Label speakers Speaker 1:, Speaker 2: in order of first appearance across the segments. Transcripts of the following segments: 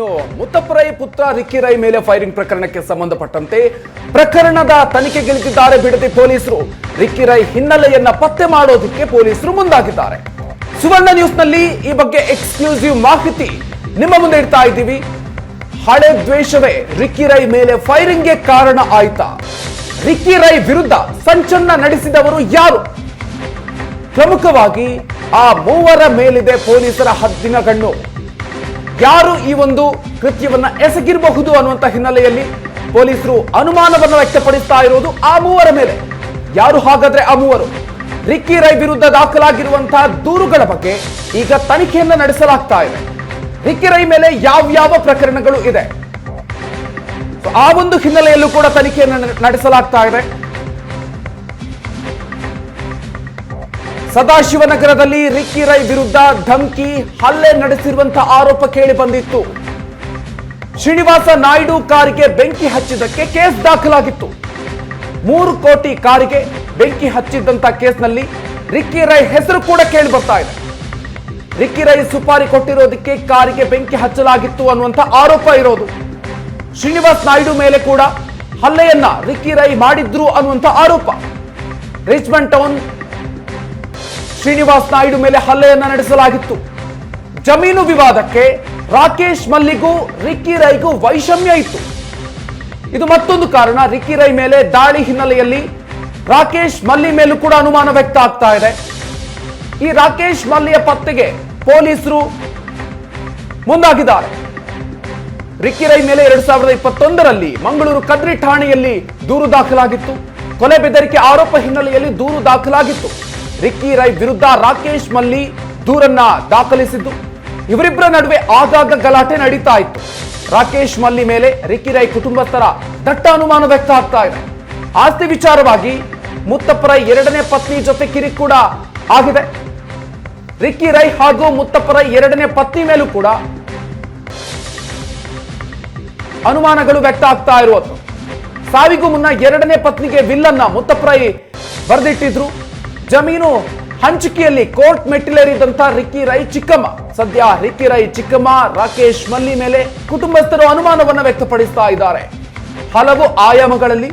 Speaker 1: ಇನ್ನು ಮುತ್ತಪ್ಪರೈ ಪುತ್ರ ರಿಕ್ಕಿ ರೈ ಮೇಲೆ ಫೈರಿಂಗ್ ಪ್ರಕರಣಕ್ಕೆ ಸಂಬಂಧಪಟ್ಟಂತೆ ಪ್ರಕರಣದ ತನಿಖೆಗಿಳಿದಿದ್ದಾರೆ ಬಿಡದಿ ಪೊಲೀಸರು. ರಿಕ್ಕಿ ರೈ ಹಿನ್ನೆಲೆಯನ್ನ ಪತ್ತೆ ಮಾಡೋದಕ್ಕೆ ಪೊಲೀಸರು ಮುಂದಾಗಿದ್ದಾರೆ. ಸುವರ್ಣ ನ್ಯೂಸ್ನಲ್ಲಿ ಈ ಬಗ್ಗೆ ಎಕ್ಸ್ಕ್ಲೂಸಿವ್ ಮಾಹಿತಿ ನಿಮ್ಮ ಮುಂದೆ ಇಡ್ತಾ ಇದ್ದೀವಿ. ಹಳೆ ದ್ವೇಷವೇ ರಿಕ್ಕಿ ರೈ ಮೇಲೆ ಫೈರಿಂಗ್ಗೆ ಕಾರಣ ಆಯ್ತಾ? ರಿಕ್ಕಿ ರೈ ವಿರುದ್ಧ ಸಂಚನ್ನ ನಡೆಸಿದವರು ಯಾರು? ಪ್ರಮುಖವಾಗಿ ಆ ಮೂವರ ಮೇಲಿದೆ ಪೊಲೀಸರ ಹದ್ದಿನ ಕಣ್ಣು ಯಾರು ಈ ಒಂದು ಕೃತ್ಯವನ್ನ ಎಸಗಿರಬಹುದು ಅನ್ನುವಂತ ಹಿನ್ನೆಲೆಯಲ್ಲಿ ಪೊಲೀಸರು ಅನುಮಾನವನ್ನು ವ್ಯಕ್ತಪಡಿಸ್ತಾ ಇರೋದು ಆ ಮೂವರ ಮೇಲೆ. ಯಾರು ಹಾಗಾದ್ರೆ ಆ ಮೂವರು? ರಿಕ್ಕಿ ರೈ ವಿರುದ್ಧ ದಾಖಲಾಗಿರುವಂತಹ ದೂರುಗಳ ಬಗ್ಗೆ ಈಗ ತನಿಖೆಯನ್ನ ನಡೆಸಲಾಗ್ತಾ ಇದೆ. ರಿಕ್ಕಿ ರೈ ಮೇಲೆ ಯಾವ್ಯಾವ ಪ್ರಕರಣಗಳು ಇದೆ? ಆ ಒಂದು ಹಿನ್ನೆಲೆಯಲ್ಲೂ ಕೂಡ ತನಿಖೆಯನ್ನು ನಡೆಸಲಾಗ್ತಾ ಇದೆ. ಸದಾಶಿವನಗರದಲ್ಲಿ ರಿಕ್ಕಿ ರೈ ವಿರುದ್ಧ ಧಮ್ಕಿ ಹಲ್ಲೆ ನಡೆಸಿರುವಂತಹ ಆರೋಪ ಕೇಳಿ ಬಂದಿತ್ತು. ಶ್ರೀನಿವಾಸ ನಾಯ್ಡು ಕಾರಿಗೆ ಬೆಂಕಿ ಹಚ್ಚಿದ್ದಕ್ಕೆ ಕೇಸ್ ದಾಖಲಾಗಿತ್ತು. ಮೂರು ಕೋಟಿ ಕಾರಿಗೆ ಬೆಂಕಿ ಹಚ್ಚಿದ್ದಂತ ಕೇಸ್ನಲ್ಲಿ ರಿಕ್ಕಿ ರೈ ಹೆಸರು ಕೂಡ ಕೇಳಿ ಬರ್ತಾ ಇದೆ. ರಿಕ್ಕಿ ರೈ ಸುಪಾರಿ ಕೊಟ್ಟಿರೋದಕ್ಕೆ ಕಾರಿಗೆ ಬೆಂಕಿ ಹಚ್ಚಲಾಗಿತ್ತು ಅನ್ನುವಂಥ ಆರೋಪ ಇರೋದು. ಶ್ರೀನಿವಾಸ್ ನಾಯ್ಡು ಮೇಲೆ ಕೂಡ ಹಲ್ಲೆಯನ್ನ ರಿಕ್ಕಿ ರೈ ಮಾಡಿದ್ರು ಅನ್ನುವಂಥ ಆರೋಪ. ರಿಚ್ಮಂಡ್ ಟೌನ್ ಶ್ರೀನಿವಾಸ್ ನಾಯ್ಡು ಮೇಲೆ ಹಲ್ಲೆಯನ್ನ ನಡೆಸಲಾಗಿತ್ತು. ಜಮೀನು ವಿವಾದಕ್ಕೆ ರಾಕೇಶ್ ಮಲ್ಲಿಗೂ ರಿಕ್ಕಿ ರೈಗೂ ವೈಷಮ್ಯ ಇತ್ತು. ಇದು ಮತ್ತೊಂದು ಕಾರಣ ರಿಕ್ಕಿ ರೈ ಮೇಲೆ ದಾಳಿ ಹಿನ್ನೆಲೆಯಲ್ಲಿ ರಾಕೇಶ್ ಮಲ್ಲಿ ಮೇಲೂ ಕೂಡ ಅನುಮಾನ ವ್ಯಕ್ತ ಆಗ್ತಾ ಇದೆ. ಈ ರಾಕೇಶ್ ಮಲ್ಲಿಯ ಪತ್ತೆಗೆ ಪೊಲೀಸರು ಮುಂದಾಗಿದ್ದಾರೆ. ರಿಕ್ಕಿ ರೈ ಮೇಲೆ ಎರಡ್ ಸಾವಿರದ ಇಪ್ಪತ್ತೊಂದರಲ್ಲಿ ಮಂಗಳೂರು ಕದ್ರಿ ಠಾಣೆಯಲ್ಲಿ ದೂರು ದಾಖಲಾಗಿತ್ತು. ಕೊಲೆ ಬೆದರಿಕೆ ಆರೋಪ ಹಿನ್ನೆಲೆಯಲ್ಲಿ ದೂರು ದಾಖಲಾಗಿತ್ತು. ರಿಕ್ಕಿ ರೈ ವಿರುದ್ಧ ರಾಕೇಶ್ ಮಲ್ಲಿ ದೂರನ್ನ ದಾಖಲಿಸಿದ್ದು. ಇವರಿಬ್ಬರ ನಡುವೆ ಆಗಾಗ ಗಲಾಟೆ ನಡೀತಾ ಇತ್ತು. ರಾಕೇಶ್ ಮಲ್ಲಿ ಮೇಲೆ ರಿಕ್ಕಿ ರೈ ಕುಟುಂಬಸ್ಥರ ದಟ್ಟ ಅನುಮಾನ ವ್ಯಕ್ತ ಆಗ್ತಾ ಇದೆ. ಆಸ್ತಿ ವಿಚಾರವಾಗಿ ಮುತ್ತಪ್ಪ ರೈ ಎರಡನೇ ಪತ್ನಿ ಜೊತೆ ಕಿರಿಕೂಡ ಕೂಡ ಆಗಿದೆ. ರಿಕ್ಕಿ ರೈ ಹಾಗೂ ಮುತ್ತಪ್ಪರ ಎರಡನೇ ಪತ್ನಿ ಮೇಲೂ ಕೂಡ ಅನುಮಾನಗಳು ವ್ಯಕ್ತ ಆಗ್ತಾ ಇರುವುದು ಸಾವಿಗೂ ಮುನ್ನ ಎರಡನೇ ಪತ್ನಿಗೆ ವಿಲ್ಲನ್ನ ಮುತ್ತಪ್ರಾಯಿ ಬರೆದಿಟ್ಟಿದ್ರು. ಜಮೀನು ಹಂಚಿಕೆಯಲ್ಲಿ ಕೋರ್ಟ್ ಮೆಟ್ಟಿಲೇರಿದಂತ ರಿಕ್ಕಿ ರೈ ಚಿಕ್ಕಮ್ಮ. ಸದ್ಯ ರಿಕ್ಕಿ ರೈ ಚಿಕ್ಕಮ್ಮ, ರಾಕೇಶ್ ಮಲ್ಲಿ ಮೇಲೆ ಕುಟುಂಬಸ್ಥರು ಅನುಮಾನವನ್ನು ವ್ಯಕ್ತಪಡಿಸ್ತಾ ಇದ್ದಾರೆ. ಹಲವು ಆಯಾಮಗಳಲ್ಲಿ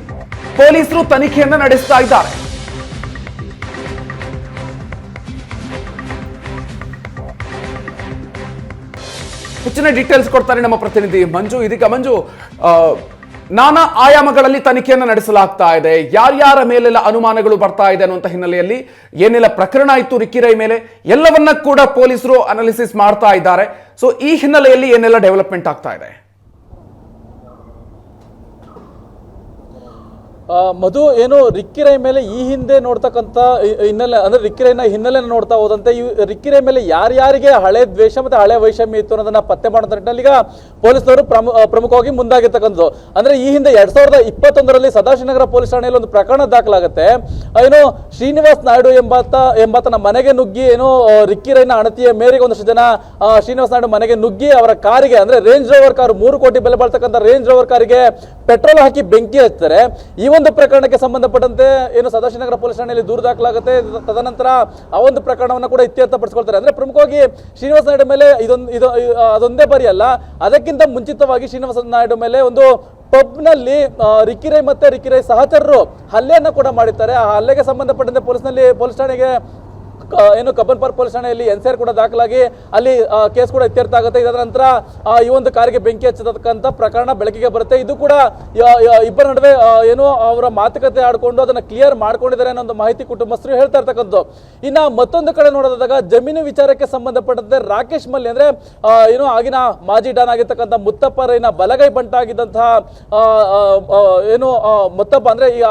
Speaker 1: ಪೊಲೀಸರು ತನಿಖೆಯನ್ನು ನಡೆಸ್ತಾ ಇದ್ದಾರೆ. ಹೆಚ್ಚಿನ ಡೀಟೇಲ್ಸ್ ಕೊಡ್ತಾರೆ ನಮ್ಮ ಪ್ರತಿನಿಧಿ ಮಂಜು. ಇದೀಗ ಮಂಜು ನಾನಾ ಆಯಾಮಗಳಲ್ಲಿ ತನಿಖೆಯನ್ನು ನಡೆಸಲಾಗ್ತಾ ಇದೆ. ಯಾರ್ಯಾರ ಮೇಲೆಲ್ಲ ಅನುಮಾನಗಳು ಬರ್ತಾ ಇದೆ ಅನ್ನುವಂಥ ಹಿನ್ನೆಲೆಯಲ್ಲಿ ಏನೆಲ್ಲ ಪ್ರಕರಣ ಇತ್ತು ರಿಕ್ಕಿರೈ ಮೇಲೆ, ಎಲ್ಲವನ್ನ ಕೂಡ ಪೊಲೀಸರು ಅನಾಲಿಸಿಸ್ ಮಾಡ್ತಾ ಇದ್ದಾರೆ. ಸೊ ಈ ಹಿನ್ನೆಲೆಯಲ್ಲಿ ಏನೆಲ್ಲ ಡೆವಲಪ್ಮೆಂಟ್ ಆಗ್ತಾ ಇದೆ?
Speaker 2: ಮಧು ಏನು ರಿಕ್ಕಿ ರೈ ಮೇಲೆ ಈ ಹಿಂದೆ ನೋಡ್ತಕ್ಕಂಥ ಹಿನ್ನೆಲೆ, ಅಂದ್ರೆ ರಿಕ್ಕಿರೈನ ಹಿನ್ನೆಲೆ ನೋಡ್ತಾ ಹೋದಂತೆ ಈ ರಿಕ್ಕಿ ರೈ ಮೇಲೆ ಯಾರ್ಯಾರಿಗೆ ಹಳೆ ದ್ವೇಷ ಮತ್ತೆ ಹಳೆ ವೈಷಮ್ಯ ಇತ್ತು ಅನ್ನೋದನ್ನ ಪತ್ತೆ ಮಾಡೋ ನಿಟ್ಟಿನಲ್ಲಿ ಈಗ ಪೊಲೀಸ್ನವರು ಪ್ರಮು ಪ್ರಮುಖವಾಗಿ ಮುಂದಾಗಿರ್ತಕ್ಕಂಥದ್ದು. ಅಂದ್ರೆ ಈ ಹಿಂದೆ ಎರಡ್ ಸಾವಿರದ ಇಪ್ಪತ್ತೊಂದರಲ್ಲಿ ಸದಾಶಿವನಗರ ಪೊಲೀಸ್ ಠಾಣೆಯಲ್ಲಿ ಒಂದು ಪ್ರಕರಣ ದಾಖಲಾಗುತ್ತೆ. ಏನು ಶ್ರೀನಿವಾಸ್ ನಾಯ್ಡು ಎಂಬಾತ, ಎಂಬಾತನ ಮನೆಗೆ ನುಗ್ಗಿ ಏನು ರಿಕ್ಕಿ ರೈನ ಅಣತಿಯ ಮೇರೆಗೆ ಒಂದಷ್ಟು ಜನ ಶ್ರೀನಿವಾಸ್ ನಾಯ್ಡು ಮನೆಗೆ ನುಗ್ಗಿ ಅವರ ಕಾರಿಗೆ, ಅಂದ್ರೆ ರೇಂಜ್ ರೋವರ್ ಕಾರು ಮೂರು ಕೋಟಿ ಬೆಲೆ ಬಾಳ್ತಕ್ಕಂಥ ರೇಂಜ್ ರೋವರ್ ಕಾರಿಗೆ ಪೆಟ್ರೋಲ್ ಹಾಕಿ ಬೆಂಕಿ ಹಚ್ತಾರೆ. ಈ ಒಂದು ಪ್ರಕರಣಕ್ಕೆ ಸಂಬಂಧಪಟ್ಟಂತೆ ಏನು ಸದಾಶಿವನಗರ ಪೊಲೀಸ್ ಠಾಣೆಯಲ್ಲಿ ದೂರು ದಾಖಲಾಗುತ್ತೆ. ತದನಂತರ ಆ ಒಂದು ಪ್ರಕರಣವನ್ನು ಕೂಡ ಇತ್ಯರ್ಥಪಡಿಸ್ಕೊಳ್ತಾರೆ. ಅಂದ್ರೆ ಪ್ರಮುಖವಾಗಿ ಶ್ರೀನಿವಾಸ ನಾಯ್ಡು ಮೇಲೆ ಇದೊಂದು ಇದು ಅದೊಂದೇ ಬಾರಿ ಅಲ್ಲ, ಅದಕ್ಕಿಂತ ಮುಂಚಿತವಾಗಿ ಶ್ರೀನಿವಾಸ ನಾಯ್ಡು ಮೇಲೆ ಒಂದು ಪಬ್ನಲ್ಲಿ ರಿಕಿರೈ ಮತ್ತೆ ರಿಕಿರೈ ಸಹಚರರು ಹಲ್ಲೆಯನ್ನು ಕೂಡ ಮಾಡಿದ್ದಾರೆ ಆ ಹಲ್ಲೆಗೆ ಸಂಬಂಧಪಟ್ಟಂತೆ ಪೊಲೀಸ್ನಲ್ಲಿ ಪೊಲೀಸ್ ಠಾಣೆಗೆ ಏನು ಕಬ್ಬನ್ ಪಾರ್ಕ್ ಪೊಲೀಸ್ ಠಾಣೆಯಲ್ಲಿ ಆರ್ ಕೂಡ ದಾಖಲಾಗಿ ಅಲ್ಲಿ ಕೇಸ್ ಕೂಡ ಇತ್ಯರ್ಥ ಆಗುತ್ತೆ. ಇದರ ನಂತರ ಈ ಒಂದು ಕಾರಿಗೆ ಬೆಂಕಿ ಹಚ್ಚತಕ್ಕಂಥ ಪ್ರಕರಣ ಬೆಳಕಿಗೆ ಬರುತ್ತೆ. ಇದು ಕೂಡ ಇಬ್ಬರ ನಡುವೆ ಏನು ಅವರ ಮಾತುಕತೆ ಆಡ್ಕೊಂಡು ಅದನ್ನು ಕ್ಲಿಯರ್ ಮಾಡ್ಕೊಂಡಿದ್ದಾರೆ ಅನ್ನೋ ಒಂದು ಮಾಹಿತಿ ಕುಟುಂಬಸ್ಥರು ಹೇಳ್ತಾ ಇರ್ತಕ್ಕಂಥದ್ದು. ಇನ್ನು ಮತ್ತೊಂದು ಕಡೆ ನೋಡೋದಾಗ ಜಮೀನು ವಿಚಾರಕ್ಕೆ ಸಂಬಂಧಪಟ್ಟಂತೆ ರಾಕೇಶ್ ಮಲ್ಲಿ ಅಂದ್ರೆ ಏನು ಆಗಿನ ಮಾಜಿ ಡಾನ್ ಆಗಿರ್ತಕ್ಕಂಥ ಮುತ್ತಪ್ಪ ರೈನ ಬಲಗೈ ಬಂಟಾಗಿದ್ದಂತಹ ಏನು ಮುತ್ತಪ್ಪ ಅಂದ್ರೆ ಈ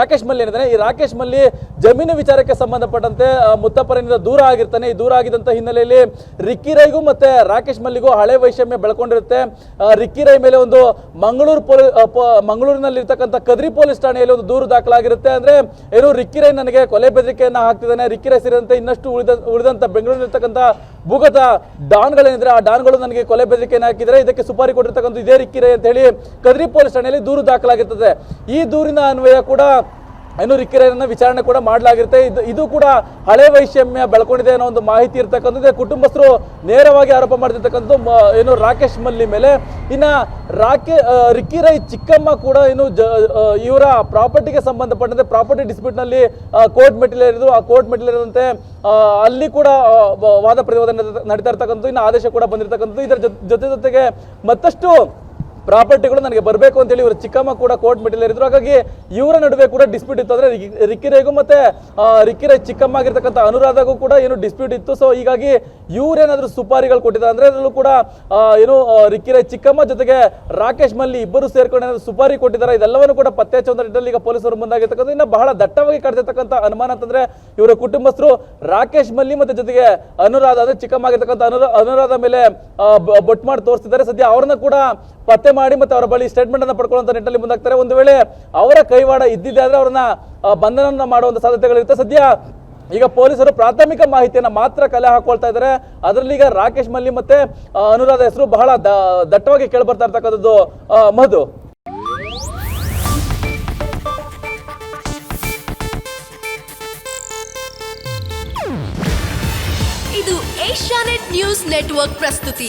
Speaker 2: ರಾಕೇಶ್ ಮಲ್ಲಿ ಏನಿದ್ದಾರೆ ಈ ರಾಕೇಶ್ ಮಲ್ಲಿ ಜಮೀನು ವಿಚಾರಕ್ಕೆ ಸಂಬಂಧಪಟ್ಟಂತೆ ಮುತ್ತಪ್ಪರನಿಂದ ದೂರ ಆಗಿರ್ತಾನೆ. ಈ ದೂರ ಆಗಿದ್ದಂಥ ಹಿನ್ನೆಲೆಯಲ್ಲಿ ರಿಕ್ಕಿ ರೈಗೂ ಮತ್ತೆ ರಾಕೇಶ್ ಮಲ್ಲಿಗೂ ಹಳೆ ವೈಷಮ್ಯ ಬೆಳ್ಕೊಂಡಿರುತ್ತೆ. ರಿಕ್ಕಿ ರೈ ಮೇಲೆ ಒಂದು ಮಂಗಳೂರು ಪೊಲೀ ಆ, ಪ- ಮಂಗಳೂರಿನಲ್ಲಿ ಇರ್ತಕ್ಕಂಥ ಕದ್ರಿ ಪೊಲೀಸ್ ಠಾಣೆಯಲ್ಲಿ ಒಂದು ದೂರು ದಾಖಲಾಗಿರುತ್ತೆ. ಅಂದ್ರೆ ಏನು ರಿಕ್ಕಿ ರೈ ನನಗೆ ಕೊಲೆ ಬೆದರಿಕೆಯನ್ನ ಹಾಕ್ತಿದ್ದಾನೆ. ರಿಕ್ಕಿ ರೈ ಸೇರಿದಂತೆ ಇನ್ನಷ್ಟು ಉಳಿದ ಉಳಿದಂತ ಬೆಂಗಳೂರಿನಲ್ಲಿರ್ತಕ್ಕಂಥ ಭೂಗತ ಡಾನ್ಗಳೇನಿದ್ರೆ ಆ ಡಾನ್ಗಳು ನನಗೆ ಕೊಲೆ ಬೆದರಿಕೆಯನ್ನು ಹಾಕಿದರೆ ಇದಕ್ಕೆ ಸುಪಾರಿ ಕೊಟ್ಟಿರ್ತಕ್ಕಂಥ ಇದೇ ರಿಕ್ಕಿ ರೈ ಅಂತ ಹೇಳಿ ಕದ್ರಿ ಪೊಲೀಸ್ ಠಾಣೆಯಲ್ಲಿ ದೂರು ದಾಖಲಾಗಿರ್ತದೆ. ಈ ದೂರಿನ ಅನ್ವಯ ಕೂಡ ಏನು ರಿಕ್ಕಿರೈನ ವಿಚಾರಣೆ ಕೂಡ ಮಾಡಲಾಗಿರುತ್ತೆ. ಇದು ಇದು ಕೂಡ ಹಳೆ ವೈಷಮ್ಯ ಬೆಳ್ಕೊಂಡಿದೆ ಅನ್ನೋ ಒಂದು ಮಾಹಿತಿ ಇರ್ತಕ್ಕಂಥದ್ದು. ಕುಟುಂಬಸ್ಥರು ನೇರವಾಗಿ ಆರೋಪ ಮಾಡ್ತಿರ್ತಕ್ಕಂಥದ್ದು ಏನು ರಾಕೇಶ್ ಮಲ್ಲಿ ಮೇಲೆ. ಇನ್ನ ರಾಕೆ ರಿಕ್ಕಿ ರೈ ಚಿಕ್ಕಮ್ಮ ಕೂಡ ಏನು ಜ ಇವರ ಪ್ರಾಪರ್ಟಿಗೆ ಸಂಬಂಧಪಟ್ಟಂತೆ ಪ್ರಾಪರ್ಟಿ ಡಿಸ್ಪ್ಯೂಟ್ನಲ್ಲಿ ಕೋರ್ಟ್ ಮೆಟ್ಟಿಲೇರಿದ್ರು. ಆ ಕೋರ್ಟ್ ಮೆಟ್ಟಿಲೇರಿದಂತೆ ಅಲ್ಲಿ ಕೂಡ ವಾದ ಪ್ರತಿವಾದ ನಡೀತಾ- ಇರ್ತಕ್ಕಂಥದ್ದು. ಇನ್ನು ಆದೇಶ ಕೂಡ ಬಂದಿರತಕ್ಕಂಥದ್ದು. ಇದರ ಜೊತೆ ಜೊತೆಗೆ ಮತ್ತಷ್ಟು ಪ್ರಾಪರ್ಟಿಗಳು ನನಗೆ ಬರಬೇಕು ಅಂತೇಳಿ ಇವರು ಚಿಕ್ಕಮ್ಮ ಕೂಡ ಕೋರ್ಟ್ ಮೆಟ್ಟಿಲೇರಿದ್ರು. ಹಾಗಾಗಿ ಇವರ ನಡುವೆ ಕೂಡ ಡಿಸ್ಪ್ಯೂಟ್ ಇತ್ತು. ಅಂದರೆ ಮತ್ತೆ ಆ, ರಿಕ್ಕಿರೈ ಚಿಕ್ಕಮ್ಮ ಆಗಿರ್ತಕ್ಕಂಥ ಅನುರಾಧಗೂ ಕೂಡ ಏನು ಡಿಸ್ಪ್ಯೂಟ್ ಇತ್ತು. ಸೊ ಹೀಗಾಗಿ ಇವರೇನಾದರೂ ಸುಪಾರಿಗಳು ಕೊಟ್ಟಿದ್ದಾರೆ. ಅಂದರೆ ಅದರಲ್ಲೂ ಕೂಡ ಏನು ರಿಕ್ಕಿರೈ ಚಿಕ್ಕಮ್ಮ ಜೊತೆಗೆ ರಾಕೇಶ್ ಮಲ್ಲಿ ಇಬ್ಬರು ಸೇರ್ಕೊಂಡು ಏನಾದರೂ ಸುಪಾರಿ ಕೊಟ್ಟಿದ್ದಾರೆ. ಇದೆಲ್ಲವನ್ನು ಕೂಡ ಪತ್ತೆ ಹಚ್ಚುವಂತ ನಿಟ್ಟಿನಲ್ಲಿ ಈಗ ಪೊಲೀಸರು ಮುಂದಾಗಿರ್ತಕ್ಕಂಥ ಇನ್ನು ಬಹಳ ದಟ್ಟವಾಗಿ ಕಾಡ್ತಿರ್ತಕ್ಕಂಥ ಅನುಮಾನ ಅಂತಂದ್ರೆ ಇವರ ಕುಟುಂಬಸ್ಥರು ರಾಕೇಶ್ ಮಲ್ಲಿ ಮತ್ತೆ ಜೊತೆಗೆ ಅನುರಾಧ ಅಂದರೆ ಚಿಕ್ಕಮ್ಮ ಆಗಿರ್ತಕ್ಕಂಥ ಅನುರಾಧ ಮೇಲೆ ಬೊಟ್ ಮಾಡಿ ತೋರಿಸ್ತಿದ್ದಾರೆ. ಸದ್ಯ ಅವ್ರನ್ನ ಕೂಡ ಪತ್ತೆ ಮಾಡಿ ಮತ್ತೆ ಅವರ ಬಳಿ ಸ್ಟೇಟ್ಮೆಂಟ್ ಅನ್ನ ಪಡ್ಕೊಳ್ಳುವಂತ ನಿಟ್ಟಿನಲ್ಲಿ ಮುಂದಾಗ್ತಾರೆ. ಒಂದು ವೇಳೆ ಅವರ ಕೈವಾಡ ಇದ್ದಿದ್ದೆ ಆದರೆ ಅವ್ರನ್ನ ಆ, ಬಂಧನ ಮಾಡುವಂತ ಸಾಧ್ಯತೆಗಳಿರುತ್ತೆ. ಸದ್ಯ ಈಗ ಪೊಲೀಸರು ಪ್ರಾಥಮಿಕ ಮಾಹಿತಿಯನ್ನ ಮಾತ್ರ ಕಲೆ ಹಾಕೊಳ್ತಾ ಇದ್ದಾರೆ ಅದರಲ್ಲಿ ಈಗ ರಾಕೇಶ್ ಮಲ್ಲಿ ಮತ್ತೆ ಅನುರಾಧ ಹೆಸರು ಬಹಳ ದಟ್ಟವಾಗಿ ಕೇಳ್ಬರ್ತಾ ಇರ್ತಕ್ಕಂಥದ್ದು ಮಧು.
Speaker 3: ಇದು ಏಷ್ಯಾನೆಟ್ ನ್ಯೂಸ್ ನೆಟ್ವರ್ಕ್ ಪ್ರಸ್ತುತಿ.